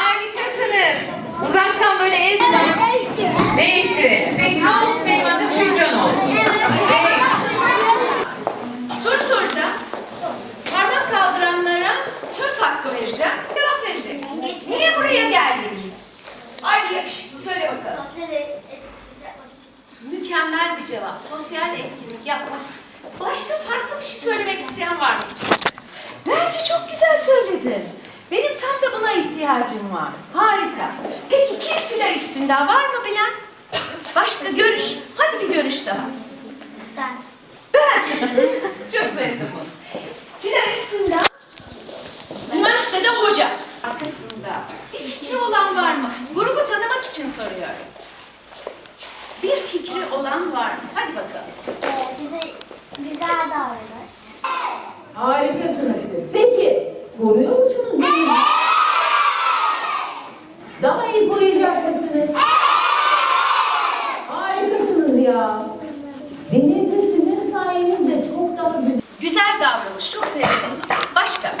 Harikasınız. Uzaktan böyle el değiştirelim. Peki ne olsun benim adım Şükran olsun. Peki. Soru soracağım. Parmak kaldıranlara söz hakkı vereceğim. Cevap verecek. Niye buraya geldik? Haydi yakışıklı söyle bakalım. Mükemmel bir cevap. Sosyal etkinlik yapmak için. Başka farklı bir şey söylemek isteyen var mı hiç? Bence çok güzel söyledin. Buna ihtiyacım var. Harika. Peki kim tülay üstünde var mı bilen? Başka görüş. Hadi bir görüş daha. Ben. Çok sevdim bunu. Tülay üstünde. Üniversitede hoca. Arkasında. Bir fikri olan var mı? Grubu tanımak için soruyorum. Bir fikri olan var mı? Hadi bakalım. Bize güzel davranır. Harikasınız siz. Peki, koruyor musunuz beni? Daha iyi koruyacak mısınız? Harikasınız ya. Denizli sizin sayenizde çok daha güzel. Güzel davranış. Çok sevdim bunu. Başka?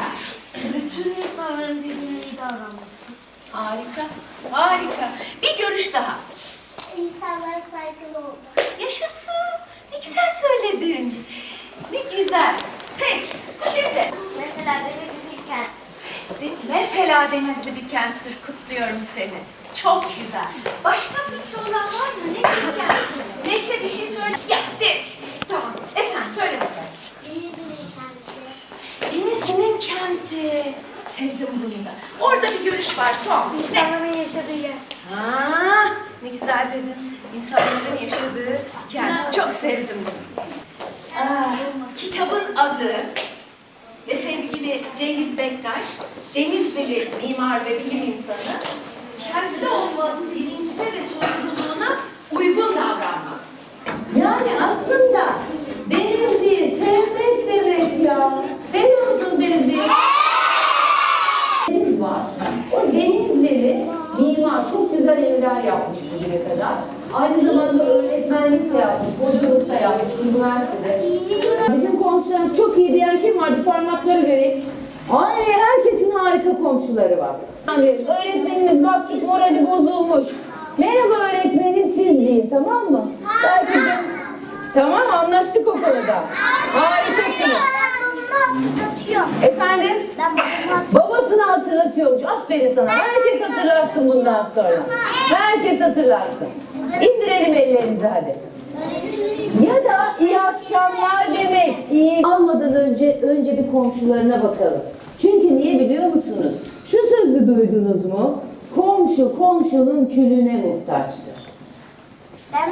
Bütün insanların birbirine iyi davranması. Harika. Harika. Bir görüş daha. İnsanlara saygılı olmak. Yaşasın. Ne güzel söyledin. Ne güzel. Peki. Şimdi. Mesela deniz bilirken De- Mesela Denizli bir kenttir. Kutluyorum seni. Çok güzel. Başka fikri olan var mı? Ne bir şey söyle. Yetti. Tamam. Efendim söyle bakalım. Denizli'nin kendisi. Denizli'nin kenti. Sevdim bunu da. Orada bir görüş var son. İnsanların yaşadığı yer. Aa, ne güzel dedin. İnsanların yaşadığı kent. Çok sevdim bunu. Aa, kitabın adı ve sevgili Cengiz Bektaş, Denizlili mimar ve bilim insanı, kendi olmanın bilincine ve sorumluluğuna uygun davranmak. Yani aslında Denizli'yi sevmek demek ya. Seviyor musunuz Denizli'yi? Deniz var. O Denizli'li mimar çok güzel evler yapmış bugüne kadar. Aynı zamanda öğretmenlik de yapmış, hocalık da yapmış üniversitede. Bizim komşularımız çok iyi diyen kim vardı? Parmakları göreyim. Ay herkesin harika komşuları var. Yani öğretmenimiz baktık morali bozulmuş. Merhaba öğretmenim siz deyin tamam mı? Berkeciğim. Tamam anlaştık o konuda. Harikasınız. Ben hatırlatıyor. Efendim? Ben bunu Babasını hatırlatıyormuş. Aferin sana. Herkes hatırlatsın bundan sonra. Herkes hatırlatsın. İndirelim ellerimizi hadi. Ya da iyi akşamlar demek. İyi almadan önce önce bir komşularına bakalım. Çünkü niye biliyor musunuz? Şu sözü duydunuz mu? Komşu komşunun külüne muhtaçtır. Ben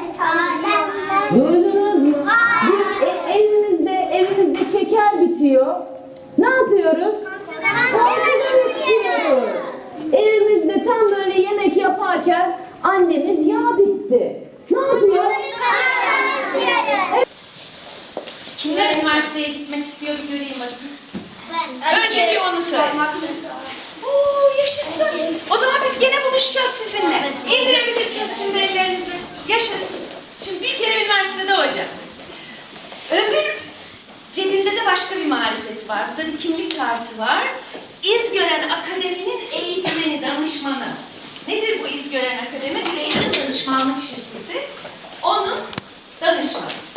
ben Duydunuz mu? Biz annemiz yağ bitti. Ne yapıyor? Kimler üniversiteye gitmek istiyor bir göreyim bakayım. Önce bir onu söyle. Oo yaşasın. O zaman biz gene buluşacağız sizinle. İndirebilirsiniz şimdi ellerinizi. Yaşasın. Şimdi bir kere üniversitede hoca. Öbür cebinde de başka bir marifeti var. Burada bir kimlik kartı var. İzgören Akademi'nin eğitmeni, danışmanı. İzgören Akademi? Bir eğitim danışmanlık şirketi. Onun danışmanı.